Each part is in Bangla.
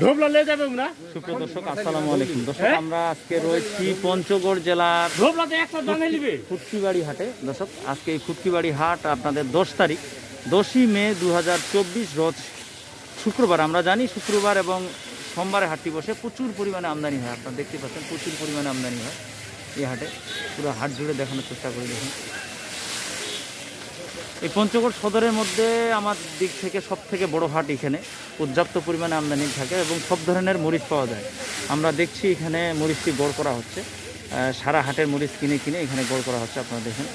ঢোবলা লে যাবে না সুপ্রিয় দর্শক আসসালামু আলাইকুম। দর্শক হ্যাঁ? আমরা আজকে রয়েছি পঞ্চগড় জেলার ঢোবলাতে একটা দানে নিবে। ফুটকিবাড়ি হাটে। দর্শক আজকে এই ফুটকিবাড়ি হাট আপনাদের দশ তারিখ দশই মে দু হাজার চব্বিশ রোজ শুক্রবার। আমরা জানি শুক্রবার এবং সোমবারে হাটটি বসে প্রচুর পরিমাণে আমদানি হয়। আপনারা দেখতে পাচ্ছেন প্রচুর পরিমাণে আমদানি হয় এই হাটে। পুরো হাট জুড়ে দেখানোর চেষ্টা করি দেখুন। এই পঞ্চগড় সদরের মধ্যে আমার দিক থেকে সব থেকে বড় হাট এখানে। পর্যাপ্ত পরিমাণে আমদানি থাকে এবং সব ধরনের মরিচ পাওয়া যায়। আমরা দেখছি এখানে মরিচটি গড় করা হচ্ছে। সারা হাটের মরিচ কিনে কিনে এখানে গড় করা হচ্ছে, আপনারা দেখেন।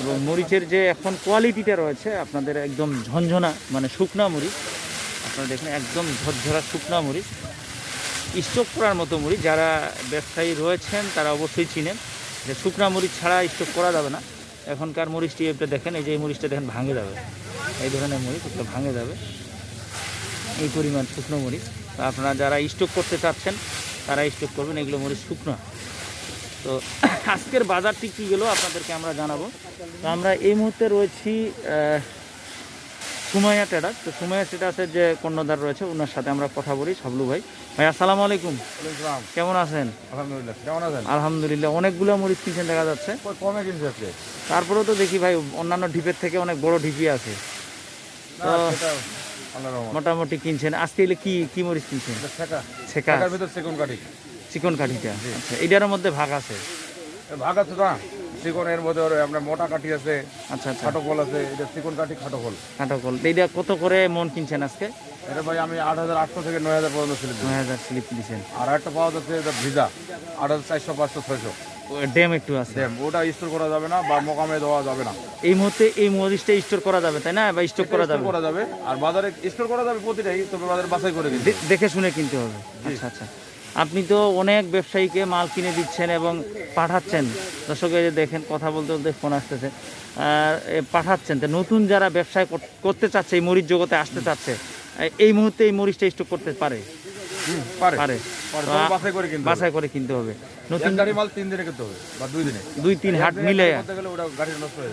এবং মরিচের যে এখন কোয়ালিটিটা রয়েছে, আপনাদের একদম ঝনঝনা মানে শুকনা মরিচ। আপনারা দেখেন, একদম ঝরঝরা শুকনা মরিচ। স্টক করার মতো মরিচ, যারা ব্যবসায়ী রয়েছেন, তারা অবশ্যই চিনেন। যে শুকনা মরিচ ছাড়া স্টক করা যাবে না। এখনকার মরিচটি এটা দেখেন, এই যে এই মরিচটা দেখেন ভাঙে যাবে। এই ধরনের মরিচ, এটা ভাঙে যাবে। এই পরিমাণ শুকনো মরিচ। আপনারা যারা স্টক করতে চাচ্ছেন, তারা স্টক করবেন, এগুলো মরিচ শুকনো। তো আজকের বাজারটি কী গেলো আপনাদেরকে আমরা জানাব। তো আমরা এই মুহূর্তে রয়েছি সুমাইয়া ট্রেডার তো সুমাইয়া ট্রেডার্সের যে কর্ণধার রয়েছে ওনার সাথে আমরা কথা বলি। সাবলু ভাই। ভাই আসসালামু আলাইকুম। কেমন আছেন? আলহামদুলিল্লাহ কেমন আছেন? আলহামদুলিল্লাহ অনেকগুলো মরিচ কিনছেন দেখা যাচ্ছে। কমে কিনছে আজকে? তারপরেও তো দেখি ভাই অন্যান্য ঢিপের থেকে অনেক বড় ঢিপি আছে। মোটামুটি কিনছেন। আজকে এলে কি কি মরিচ কিনছেন? ছেকা। চিকন কাঠিটা আচ্ছা এটার মধ্যে ভাগ আছে। ভাগ আছে না? চিকন এর মধ্যে আপনার মোটা কাঠি আছে আচ্ছা আচ্ছা। খাটো ফল আছে এটা চিকন কাঠি খাটো ফল কাঁটা কল এইটা কত করে মন কিনছেন আজকে? এটা ভাই আমি আট হাজার আটশো থেকে নয় হাজার পর্যন্ত ছিল নয় হাজার স্লিপ দিয়েছেন আর একটা পাওয়া যাচ্ছে এটা ভিজা আট হাজার চারশো পাঁচশো ছয়শো। ড্যাম একটু আছে। ড্যাম ওটা স্টোর করা যাবে না বা মোকামে দেওয়া যাবে না। এই মুহূর্তে এই মরিচটা স্টোর করা যাবে তাই না? বা স্টক করা যাবে? করা যাবে আর বাজারে স্টোর করা যাবে প্রতিটাই তবে বাজারে বাছাই করে দেখে শুনে কিনতে হবে। আচ্ছা আচ্ছা। আপনি তো অনেক ব্যবসায়ীকে মাল কিনে দিচ্ছেন এবং পাঠাচ্ছেন। দর্শকে যে দেখেন কথা বলতে বলতে ফোন আসতেছে। আর পাঠাচ্ছেন। তো নতুন যারা ব্যবসায় করতে চাচ্ছে এই মরিচ জগতে আসতে চাচ্ছে এই মুহূর্তে এই মরিচটা স্টক করতে পারে? বাছাই করে কিনতে হবে। নতুন গাড়ি মাল তিন দিনে কিনতে হবে বা দুই দিনে। দুই তিন হাট মিলে হয়ে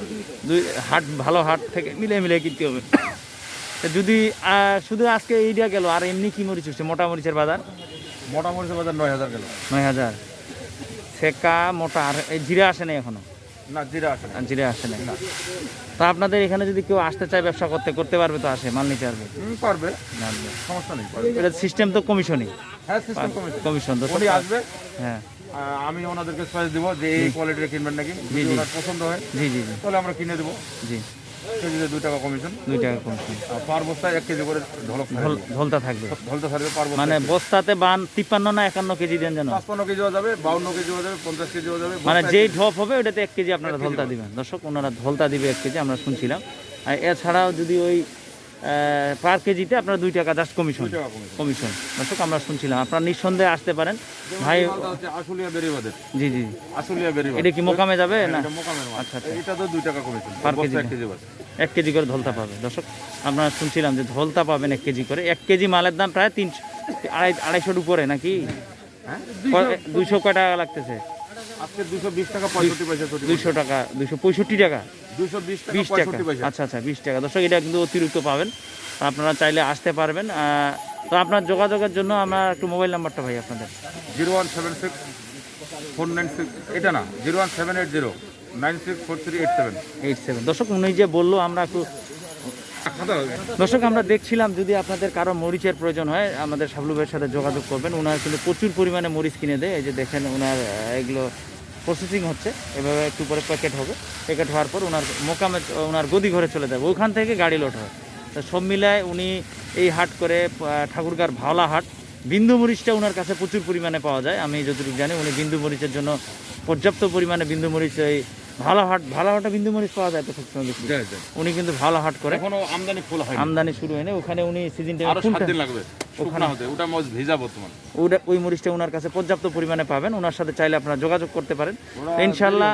দুই হাট ভালো হাট থেকে মিলে মিলে কিনতে হবে। যদি শুধু আজকে এইটা গেল আর এমনি কি মরিচ হচ্ছে মোটা মরিচের বাজার। মোটা মরিচের বাজার নয় হাজার গেল। নয় হাজার। সেকা মোটা আর এই জিরা আসে না এখনও? না জিরা আসে না জিরা আসে না তা আপনাদের এখানে যদি কেউ আসতে চায় ব্যবসা করতে করতে পারবে তো আসে মাল নিতে পারবে? পারবে। সমস্যা নেই এটা সিস্টেম তো কমিশনই হ্যাঁ সিস্টেম কমিশন কমিশন তো উনি আসবে। হ্যাঁ। আমি ওনাদেরকে চয়েস দিব যে এই কোয়ালিটির কিনবেন নাকি। যদি পছন্দ হয় জি জি। তাহলে আমরা কিনে দেবো। জি। কেজিতে দুই টাকা কমিশন? দুই টাকা কমিশন। আর পার বস্তায় এক কেজি করে ঢলক থাকবে। ঢলতে থাকবে পার মানে বস্তাতে বান তিপ্পান্ন না একান্ন কেজি দেন যেন। পাঁচপান্ন কেজিও যাবে বাউন্ন কেজিও যাবে পঞ্চাশ কেজিও যাবে মানে যেই ঢপ হবে ওটাতে এক কেজি আপনারা ধলতা দিবেন। দর্শক ওনারা ধলতা দিবে এক কেজি আমরা শুনছিলাম। আর এছাড়াও যদি ওই পার কেজিতে আপনারা দুই টাকা জাস্ট কমিশন কমিশন দর্শক আমরা শুনছিলাম। আপনারা নিঃসন্দেহে আসতে পারেন। ভাই আশুলিয়া বেরিবাদের। জি জি আশুলিয়া বেরিবাদ। এটা কি মোকামে যাবে না? মোকামের মাল। আচ্ছা, আচ্ছা। এটা তো দুই টাকা কমিশন পার কেজি এক কেজি করে ধলতা পাবে। দর্শক আপনারা শুনছিলাম যে ধলতা পাবেন এক কেজি করে। এক কেজি মালের দাম প্রায় তিনশো আড়াই আড়াইশোর উপরে নাকি? হ্যাঁ? দুইশো কয় টাকা লাগতেছে? আজকে দুশো বিশ টাকা পঁয়ষট্টি পয়সা দুইশো টাকা দুইশো পঁয়ষট্টি টাকা। বিশ টাকা আচ্ছা আচ্ছা বিশ টাকা। দর্শক এটা কিন্তু অতিরিক্ত পাবেন। আপনারা চাইলে আসতে পারবেন। তো আপনার যোগাযোগের জন্য আমার একটু মোবাইল নাম্বারটা ভাই আপনাদের। Zero one seven six four nine six এটা না zero one seven eight zero nine six four three eight seven. Eight seven. দর্শক উনি যে বলল আমরা একটু দর্শক আমরা দেখছিলাম যদি আপনাদের কারও মরিচের প্রয়োজন হয় আমাদের সাবলু ভাইয়ের সাথে যোগাযোগ করবেন। ওনার কিন্তু প্রচুর পরিমাণে মরিচ কিনে দেয়। এই যে দেখেন ওনার এগুলো প্রসেসিং হচ্ছে। এভাবে একটু পরে প্যাকেট হবে। প্যাকেট হওয়ার পর ওনার মোকামে ওনার গদি ঘরে চলে যাবে। ওখান থেকে গাড়ি লোড হয়। তো সব মিলায় উনি এই হাট করে ঠাকুরগার ভাওলা হাট। বিন্দু মরিচটা ওনার কাছে প্রচুর পরিমাণে পাওয়া যায়। আমি যতটুকু জানি উনি বিন্দু মরিচের জন্য পর্যাপ্ত পরিমাণে বিন্দু মরিচ এই ভালো হাট ভালো হাটে বিন্দু মরিচ পাওয়া যায় তো সবসময় বেশি। উনি কিন্তু ভালো হাট করে। এখনও আমদানি ফুল হয় আমদানি শুরু হয়নি। ওখানে উনি সিজন আরও সাত দিন লাগবে। শুকনা ওটা মাছ ভেজা বর্তমান। ওটা ওই মরিচটা ওনার কাছে পর্যাপ্ত পরিমাণে পাবেন ওনার সাথে চাইলে আপনারা যোগাযোগ করতে পারেন। ইনশাল্লাহ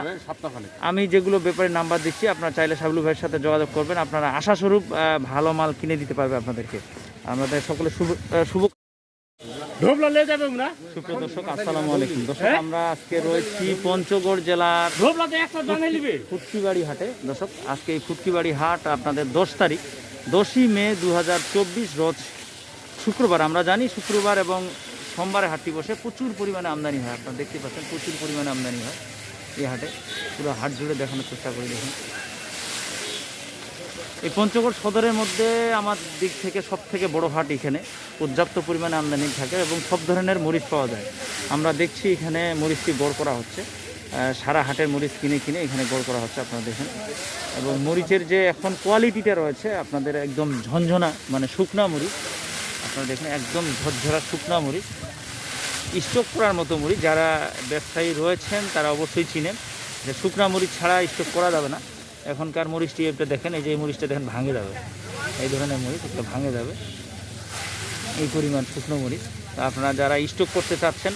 আমি যেগুলো ব্যাপারে নাম্বার দিচ্ছি আপনারা চাইলে সাবলু ভাইয়ের সাথে যোগাযোগ করবেন। আপনারা আশাস্বরূপ ভালো মাল কিনে দিতে পারবে আপনাদেরকে। আমাদের সকলে শুভ আসসালামু আলাইকুম। দর্শক আমরা আজকে রয়েছি পঞ্চগড় জেলার ফুটকিবাড়ি হাটে। দর্শক আজকে এই ফুটকিবাড়ি হাট আপনাদের দশ তারিখ দশই মে দু হাজার চব্বিশ রোজ শুক্রবার, আমরা জানি শুক্রবার এবং সোমবারে হাটটি বসে প্রচুর পরিমাণে আমদানি হয়। আপনারা দেখতে পাচ্ছেন প্রচুর পরিমাণে আমদানি হয় এই হাটে। পুরো হাট জুড়ে দেখানোর চেষ্টা করি, দেখুন। এই পঞ্চগড় সদরের মধ্যে আমার দিক থেকে সব থেকে বড় হাট এখানে। পর্যাপ্ত পরিমাণে আমদানি থাকে এবং সব ধরনের মরিচ পাওয়া যায়। আমরা দেখছি এখানে মরিচটি গড় করা হচ্ছে। সারা হাটের মরিচ কিনে কিনে এখানে গড় করা হচ্ছে, আপনারা দেখেন। এবং মরিচের যে এখন কোয়ালিটিটা রয়েছে, আপনাদের একদম ঝনঝনা মানে শুকনা মরিচ আপনারা দেখেন, একদম ঝরঝরা শুকনা মরিচ, স্টক করার মতো মরিচ। যারা ব্যবসায়ী রয়েছেন, তারা অবশ্যই চিনেন যে শুকনা মরিচ ছাড়া স্টক করা যাবে না। এখনকার মরিচটি এটা দেখেন, এই যে এই মরিচটা দেখেন ভাঙে যাবে। এই ধরনের মরিচ একটা ভাঙে যাবে। এই পরিমাণ শুকনো মরিচ। তো আপনারা যারা স্টক করতে চাচ্ছেন,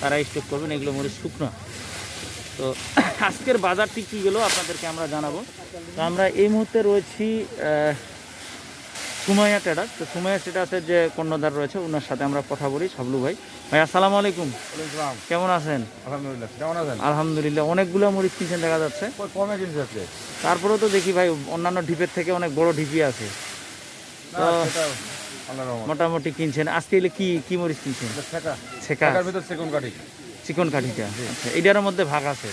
তারা স্টক করবেন, এগুলো মরিচ শুকনো। তো আজকের বাজারটি কী গেলো আপনাদেরকে আমরা জানাব। তো আমরা এই মুহূর্তে রয়েছি সুমাইয়া ট্রেডার। তো সুমাইয়া ট্রেডার্সের যে কর্ণধার রয়েছে ওনার সাথে আমরা কথা বলি সাবলু ভাই। ভাই আসসালামু আলাইকুম। কেমন আছেন? আলহামদুলিল্লাহ কেমন আছেন? আলহামদুলিল্লাহ অনেকগুলো মরিচ কিনছেন দেখা যাচ্ছে। কমে কিনছে আজকে? তারপরেও তো দেখি ভাই অন্যান্য ঢিপের থেকে অনেক বড় ঢিপি আছে। তো- মোটামুটি কিনছেন। আজকে এলে কি কি মরিচ কিনছেন? ছেকা। চিকন কাঠিটা। আচ্ছা এটার মধ্যে ভাগ আছে।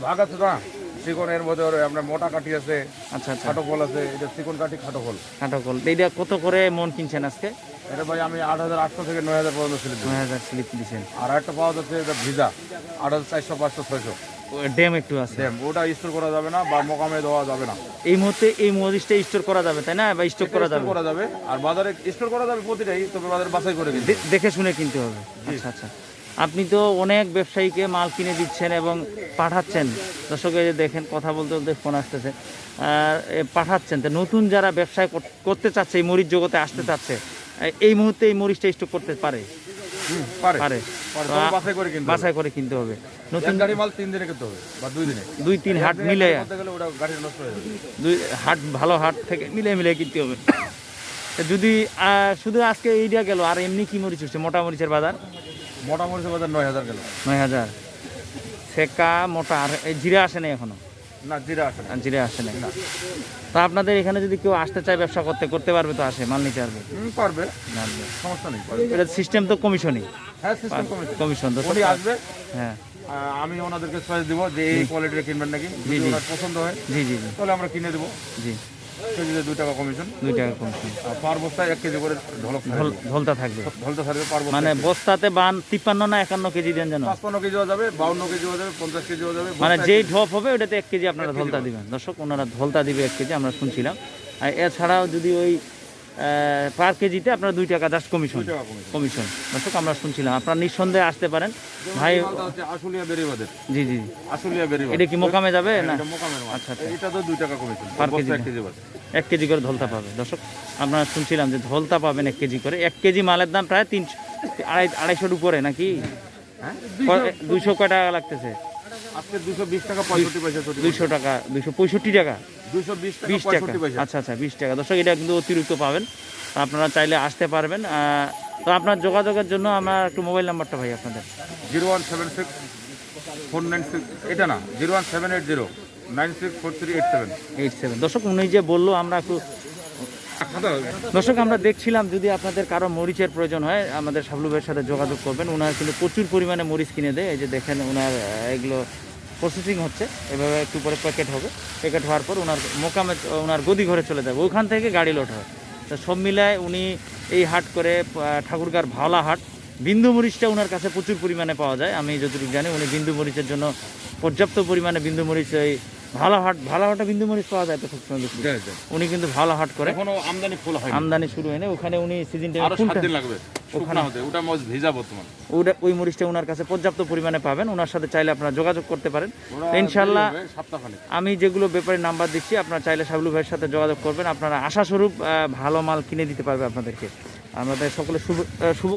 ভাগ আছে না? চিকন এর মধ্যে আপনার মোটা কাঠি আছে আচ্ছা আচ্ছা। খাটো ফল আছে এটা চিকন কাঠি খাটো ফল। খাটো কল এইটা কত করে মন কিনছেন আজকে? এটা ভাই আমি আট হাজার আটশো থেকে নয় হাজার পর্যন্ত ছিল নয় হাজার স্লিপ কিনছেন আর একটা পাওয়া যাচ্ছে এটা ভিজা আট হাজার চারশো পাঁচশো ছয়শো। ড্যাম একটু আছে। ড্যাম ওটা স্টোর করা যাবে না বা মোকামে দেওয়া যাবে না। এই মুহূর্তে এই মরিচটা স্টোর করা যাবে তাই না? বা স্টক করা যাবে? করা যাবে আর বাজারে স্টোর করা যাবে প্রতিটাই তবে বাজারে বাছাই করে দেখে শুনে কিনতে হবে। আচ্ছা আচ্ছা। আপনি তো অনেক ব্যবসায়ীকে মাল কিনে দিচ্ছেন এবং পাঠাচ্ছেন। দর্শক এই যে দেখেন কথা বলতে বলতে ফোন আসতেছে। আর পাঠাচ্ছেন। তো নতুন যারা ব্যবসায় করতে চাচ্ছে এই মরিচ জগতে আসতে চাচ্ছে এই মুহূর্তে এই মরিচটা স্টক করতে পারে? বাছাই করে কিনতে হবে। নতুন গাড়ি মাল তিন দিনে কিনতে হবে বা দুই দিনে। দুই তিন হাট মিলে দুই হাট ভালো হাট থেকে মিলে মিলে কিনতে হবে। যদি শুধু আজকে এইটা গেল আর এমনি কি মরিচ হচ্ছে মোটা মরিচের বাজার? মোটা মরিচের বাজার নয় হাজার গেল। নয় হাজার। সেকা মোটা আর এই জিরা আসে না এখনও? না জিরা আসে না জিরা আসে না তা আপনাদের এখানে যদি কেউ আসতে চায় ব্যবসা করতে করতে পারবে তো আসে মাল নিতে পারবে? পারবে। সমস্যা নেই এটা সিস্টেম তো কমিশনই। হ্যাঁ সিস্টেম কমিশন। তো উনি আসবে। হ্যাঁ। আমি ওনাদেরকে চয়েস দিব যে এই কোয়ালিটির কিনবেন নাকি। যদি ওনার পছন্দ হয় জি জি। তাহলে আমরা কিনে দেবো। জি। কেজিতে দুই টাকা কমিশন। দুই টাকা কমিশন। আর পার বস্তায় এক কেজি করে ঢলক ঢোল থাকবে। ঢলতে থাকবে পার বস্তায়। মানে বস্তাতে বান তিপ্পান্ন না একান্ন কেজি দেন যেন। পাঁচপান্ন কেজিও যাবে বাউন্ন কেজিও যাবে পঞ্চাশ কেজিও যাবে। মানে যেই ঢপ হবে ওটাতে এক কেজি আপনারা দিবেন। দর্শক ওনারা দিবে এক কেজি আমরা শুনছিলাম। আর এছাড়াও যদি ওই পার কেজিতে আপনার দুই টাকা জাস্ট কমিশন কমিশন দর্শক আমরা শুনছিলাম। আপনারা নিঃসন্দেহে আসতে পারেন। ভাই আশুলিয়া বেরিবাদের। জি জি আশুলিয়া বেরিবাদ এটা কি মোকামে যাবে না? মোকামের মাল। আচ্ছা, আচ্ছা। এটা তো দুই টাকা কমিশন পার এক কেজি এক কেজি করে ধলতা পাবে দর্শক আপনারা শুনছিলাম যে ধলতা পাবেন এক কেজি করে। এক কেজি মালের দাম প্রায় তিনশো আড়াই আড়াইশোর উপরে নাকি? হ্যাঁ? দুইশো কয় টাকা লাগতেছে? আজকে দুশো বিশ টাকা পঁয়ষট্টি পয়সা চটি দুইশো টাকা দুইশো পঁয়ষট্টি টাকা? দুশো বিশ টাকা বিশ টাকা। পঁয়ষট্টি পয়সা। আচ্ছা আচ্ছা বিশ টাকা। দর্শক এটা কিন্তু অতিরিক্ত পাবেন। আপনারা চাইলে আসতে পারবেন। তো আপনার যোগাযোগের জন্য আমার একটু মোবাইল নাম্বারটা ভাই আপনাদের। Zero one seven six four nine six এটা না zero one seven eight zero nine six four three eight seven. Eight seven. দর্শক উনি যে বলল আমরা একটু দর্শক, আমরা দেখছিলাম যদি আপনাদের কারও মরিচের প্রয়োজন হয়, আমাদের সাবলু ভাইয়ের সাথে যোগাযোগ করবেন। ওনার কিন্তু প্রচুর পরিমাণে মরিচ কিনে দেয়। এই যে দেখেন ওনার এগুলো প্রসেসিং হচ্ছে। এভাবে একটু পরে প্যাকেট হবে। প্যাকেট হওয়ার পর ওনার মোকামে ওনার গদি ঘরে চলে যাবে। ওখান থেকে গাড়ি লোড হয়। তো সব মিলায় উনি এই হাট করে ঠাকুরগার ভাওলা হাট। বিন্দু মরিচটা ওনার কাছে প্রচুর পরিমাণে পাওয়া যায়। আমি যতটুকু জানি, উনি বিন্দু মরিচের জন্য পর্যাপ্ত পরিমাণে বিন্দু মরিচ এই ভালো হাট ভালো হাটে বিন্দু মরিচ পাওয়া যায় তো খুব বেশি। উনি কিন্তু ভালো হাট করে। এখনও আমদানি ফুল হয় আমদানি শুরু হয়নি। ওখানে উনি সিজন আরও সাত দিন লাগবে। শুকনা হতে। ওটা মাছ ভেজা বর্তমান। ওটা ওই মরিচটা ওনার কাছে পর্যাপ্ত পরিমাণে পাবেন। ওনার সাথে চাইলে আপনারা যোগাযোগ করতে পারেন। সপ্তাহখানেক। আমি যেগুলো ব্যাপারে নাম্বার দিচ্ছি আপনারা চাইলে সাবলু ভাইয়ের সাথে যোগাযোগ করবেন। আপনারা আশাস্বরূপ ভালো মাল কিনে দিতে পারবে আপনাদেরকে। আমাদের সকলে শুভ শুভ